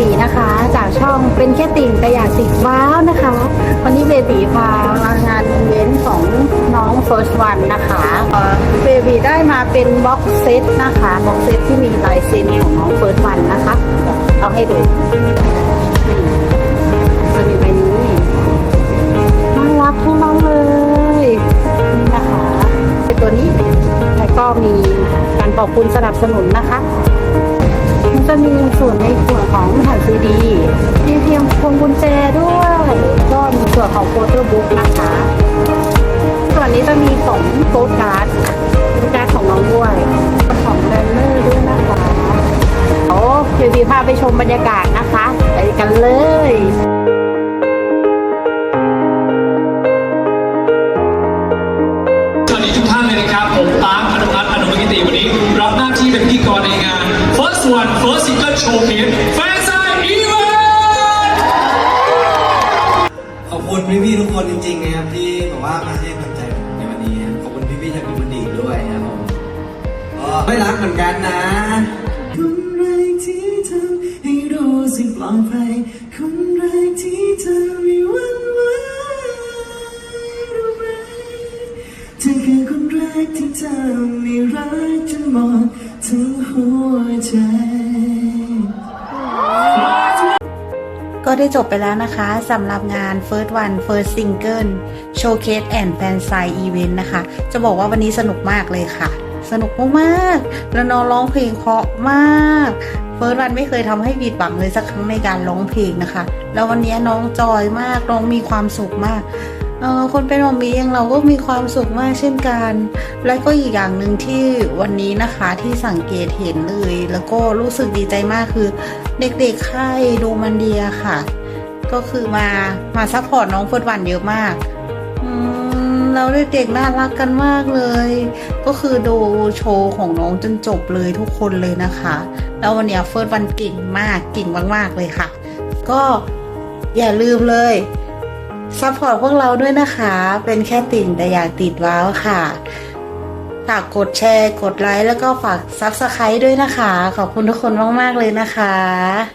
บีนะคะ จากช่องเป็นแค่ติ่งแต่อยากติดว้าวนะคะ วันนี้เบบีพามางานอีเวนต์ของน้อง First One นะคะเบบีได้มาเป็นบ็อกเซตนะคะบ็อกเซตที่มีลายเซ็นของน้อง First One นะคะเอาให้ดูจะมีใบนี้น่ารักทั้งนั้นเลยนี่นะคะเป็นตัวนี้แล้วก็มีการขอบคุณสนับสนุนนะคะ จะมีส่วนในส่วนของแผ่นซีดีมีเพียงพวงกุญแจด้วย ก็มีส่วนของโฟโต้บุ๊กนะคะส่วนนี้จะมีสองโฟล์การ์ดการ์ดของน้องด้วยของแรนเนอร์ด้วยนะคะโอ้เดี๋ยวดีพาไปชมบรรยากาศนะคะไปกันเลยสวัสดีทุกท่านเลยนะครับ ผมปาร์คอนุพัฒน์อนุมิติวันนี้ First One First Single Showcase แฟนไซน์อีเวนต์ขอบคุณพี่ๆทุกคนจริงๆนะครับที่แบบว่ามาให้กำลังใจผมในวันนี้ครับขอบคุณพี่ๆจากพิมพ์ดีด้วยนะครับผมก็ไม่รักเหมือนกันนะคนแรกที่ทำให้รู้สึกปลอดภัยคนแรกที่เธอไม่หวั่นไหวรู้ไหมเธอคือคนแรกที่เธอไม่รักจนหมดทั้งหัว ใจก็ได้จบไปแล้วนะคะสำหรับงาน First One First Single Showcase and Fan Side Event นะคะ จะบอกว่าวันนี้สนุกมากเลยค่ะ สนุกมากๆแล้วน้องร้องเพลงเพราะมากเฟิร์สวันไม่เคยทำให้ผิดหวังเลยสักครั้งในการร้องเพลงนะคะ แล้ววันนี้น้องจอยมากน้องมีความสุขมาก คนเป็นหมอมีอย่างเราก็มีความสุขมากเช่นกัน และก็อีกอย่างหนึ่งที่วันนี้นะคะที่สังเกตเห็นเลย แล้วก็รู้สึกดีใจมากคือ เด็กๆค่ายโดมันเดียค่ะ ก็คือมามาซัพพอร์ตน้องเฟิร์สวันเยอะมากอืมแล้เด็กๆน่ารักกันมากเลย ก็คือดูโชว์ของน้องจนจบเลยทุกคนเลยนะคะ แล้ววันเนี้ยเฟิร์สวันเก่งมากเก่งมากๆเลยค่ะ ก็อย่าลืมเลย ซัพพอร์ตพวกเราด้วยนะคะ เป็นแค่ติ่งแต่อยากติดว้าวค่ะ ฝากกดแชร์ กดไลค์ แล้วก็ฝากซับสไครต์ด้วยนะคะ ขอบคุณทุกคนมาก ๆ เลยนะคะ